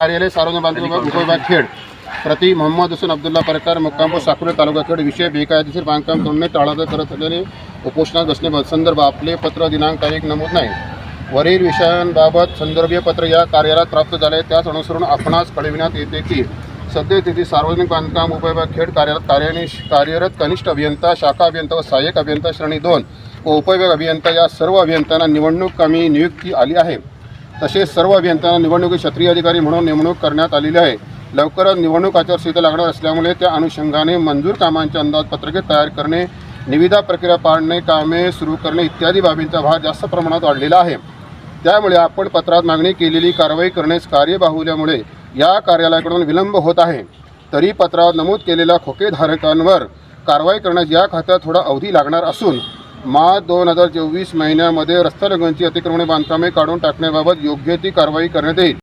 कार्यालय सार्वजनिक बांधकाम विभाग उपविभाग खेड. प्रति मोहम्मद हुसेन अब्दुल्ला परकार मुक्कामपूर साकुरे तालुका खेड विषय बेकायदेशीर बांधकाम तोडणे टाळाचा करत असलेले उपोषणात बसणे संदर्भ आपले पत्र दिनांक तारीख नमूद नाही. वरील विषयांबाबत संदर्भीय पत्र या कार्यालयात प्राप्त झाले. त्याच अनुसरून आपणास कळविण्यात येते की सद्यस्थिती सार्वजनिक बांधकाम उपविभाग खेड कार्यालयात कार्यानिश कार्यरत कनिष्ठ अभियंता शाखा अभियंता व सहाय्यक अभियंता श्रेणी दोन व उपविभाग अभियंता या सर्व अभियंत्यांना निवडणूक कमी नियुक्ती आली आहे. तसेच सर्व अभियंत्यांना निवडणुकीत क्षत्रिय अधिकारी म्हणून नेमणूक करण्यात आलेली आहे. लवकरच निवडणूक आचारसंहिता लागणार असल्यामुळे त्या अनुषंगाने मंजूर कामांचे अंदाजपत्रके तयार करणे निविदा प्रक्रिया पाडणे कामे सुरू करणे इत्यादी बाबींचा भार जास्त प्रमाणात वाढलेला आहे. त्यामुळे आपण पत्रात मागणी केलेली कारवाई करण्यास कार्यबाहुल्यामुळे या कार्यालयाकडून विलंब होत आहे. तरी पत्रात नमूद केलेल्या खोकेधारकांवर कारवाई करण्यास या खात्यात थोडा अवधी लागणार असून मार्च दोन हजार चोवीस महिन्यामध्ये रस्ता लगनची अतिक्रमणे बांधकामे काढून टाकण्याबाबत योग्य ती कारवाई करण्यात येईल.